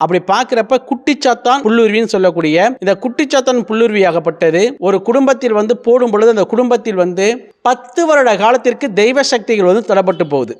அப்படி பார்க்குறப்ப குட்டிச்சாத்தான் புல்லுருவின்னு சொல்லக்கூடிய இந்த குட்டிச்சாத்தான் புல்லுருவியாகப்பட்டது ஒரு குடும்பத்தில் வந்து போடும் பொழுது அந்த குடும்பத்தில் வந்து பத்து வருட காலத்திற்கு தெய்வ சக்திகள் வந்து தடப்பட்டு போகுது.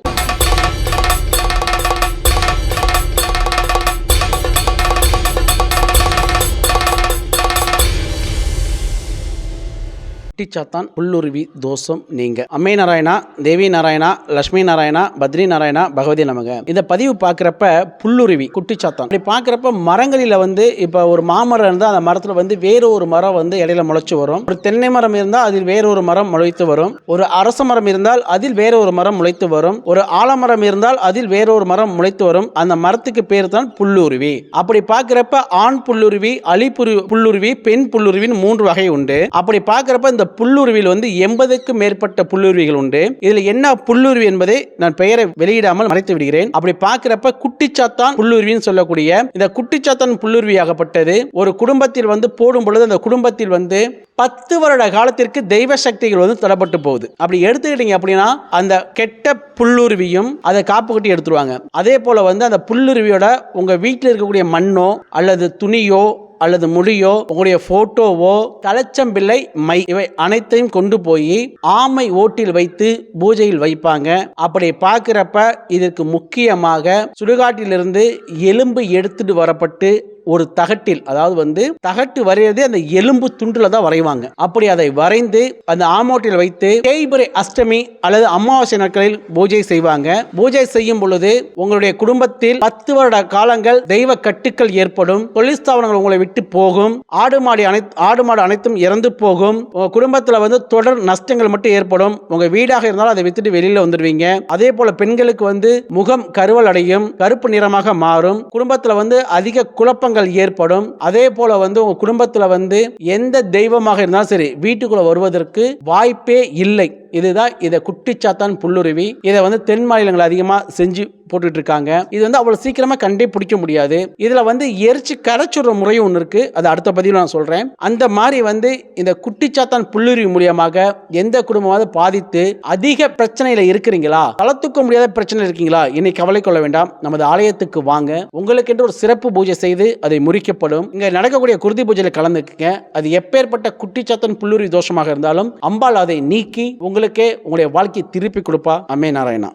குட்டிச்சாத்தான் புல்லுருவி தோஷம் நீங்க. அம்மை நாராயணா தேவி நாராயணா லட்சுமி நாராயணா பத்ரி நாராயணா பகவதி நமக. இந்த பதிவு பார்க்குறப்ப புல்லுருவி குட்டிச்சாத்தான். அப்படி பார்க்குறப்ப மரங்களில் வந்து இப்போ ஒரு மாமரம் இருந்தால் அந்த மரத்தில் வந்து வேற ஒரு மரம் வந்து இடையில முளைச்சு வரும். ஒரு தென்னை மரம் இருந்தால் அதில் வேற ஒரு மரம் முளைத்து வரும். ஒரு அரச மரம் இருந்தால் அதில் வேற ஒரு மரம் முளைத்து வரும். ஒரு ஆலமரம் இருந்தால் அதில் வேற ஒரு மரம் முளைத்து வரும். அந்த மரத்துக்கு பேர் தான் புல்லுருவி. அப்படி பார்க்குறப்ப ஆண் புல்லுருவி அலி புல்லுருவி பெண் புல்லுருவின்னு மூன்று வகை உண்டு. அப்படி பார்க்குறப்ப இந்த புல்லுருவியில் வந்து எண்பதுக்கும் மேற்பட்ட புல்லுருவிகள் உண்டு. இதில் என்ன புல்லுருவி என்பதை நான் பெயரை வெளியிடாமல் மறைத்து விடுகிறேன். அப்படி பார்க்கிறப்ப குட்டிச்சாத்தான் புல்லுருவின்னு சொல்லக்கூடிய இந்த குட்டிச்சாத்தான் புல்லுருவியாகப்பட்டது. ஒரு குடும்பத்தில் வந்து போடும் பொழுது அந்த குடும்பத்தில் வந்து பத்து வருட காலத்திற்கு தெய்வ சக்திகள் வந்து தடப்பட்டு போகுது. அப்படி எடுத்துக்கிட்டீங்க அப்படின்னா அந்த கெட்ட புல்லுருவியும் அதை காப்பு கட்டி எடுத்துருவாங்க. அதே போல வந்து அந்த புல்லுருவியோட உங்க வீட்டில் இருக்கக்கூடிய மண்ணோ அல்லது துணியோ அல்லது முடியோ உங்களுடைய போட்டோவோ கலச்சம்பிள்ளை மை இவை அனைத்தையும் கொண்டு போய் ஆமை ஓட்டில் வைத்து பூஜையில் வைப்பாங்க. அப்படி பார்க்குறப்ப இதற்கு முக்கியமாக சுடுகாட்டிலிருந்து எலும்பு எடுத்துட்டு வரப்பட்டு ஒரு தகட்டில் அதாவது வந்து தகட்டு வரைகிறதே அந்த எலும்பு துண்டுல தான் வரைவாங்க. அப்படி அதை வரைந்து அந்த ஆமோட்டில் வைத்து தேய்பிரை அஷ்டமி அல்லது அமாவாசை நாட்களில் பூஜை செய்வாங்க. பூஜை செய்யும் பொழுது உங்களுடைய குடும்பத்தில் பத்து வருட காலங்கள் தெய்வ கட்டுக்கள் ஏற்படும். தொழில் ஸ்தாபனங்கள் உங்களை விட்டு போகும். ஆடு மாடு அனைத்து ஆடு மாடு அனைத்தும் இறந்து போகும். உங்க குடும்பத்தில் வந்து தொடர் நஷ்டங்கள் மட்டும் ஏற்படும். உங்க வீடாக இருந்தாலும் அதை வித்துட்டு வெளியில வந்துடுவீங்க. அதே போல பெண்களுக்கு வந்து முகம் கருவல் அடையும். கருப்பு நிறமாக மாறும். குடும்பத்தில் வந்து அதிக குழப்பங்கள் ஏற்படும். அதே போல வந்து உங்க குடும்பத்தில் வந்து எந்த தெய்வமாக இருந்தாலும் சரி வீட்டுக்குள்ள வருவதற்கு வாய்ப்பே இல்லை. இதுதான் இதை குட்டிச்சாத்தான் புல்லுருவி. இதை வந்து தென் மாநிலங்கள் அதிகமாக செஞ்சு போட்டுட்டு இருக்காங்க இது வந்து அவ்வளோ சீக்கிரமா கண்டே பிடிக்க முடியாது. இதுல வந்து எரிச்சு கரைச்சுடுற முறையும் ஒன்று இருக்கு. அது அடுத்த பதிவில் நான் சொல்றேன். அந்த மாதிரி வந்து இந்த குட்டிச்சாத்தான் புல்லுருவி மூலியமாக எந்த குடும்பமாவது பாதித்து அதிக பிரச்சனையில இருக்கிறீங்களா? தளர்த்துக்க முடியாத பிரச்சனை இருக்கீங்களா? என்னை கவலை கொள்ள வேண்டாம். நமது ஆலயத்துக்கு வாங்க. உங்களுக்கென்று ஒரு சிறப்பு பூஜை செய்து அதை முறிக்கப்படும். இங்க நடக்கக்கூடிய குருதி பூஜையில கலந்துக்குங்க. அது எப்பேற்பட்ட குட்டிச்சாத்தன் புல்லுருவி தோஷமாக இருந்தாலும் அம்பாள் அதை நீக்கி உங்களுக்கே உங்களுடைய வாழ்க்கையை திருப்பி கொடுப்பா. அம்மே நாராயணா.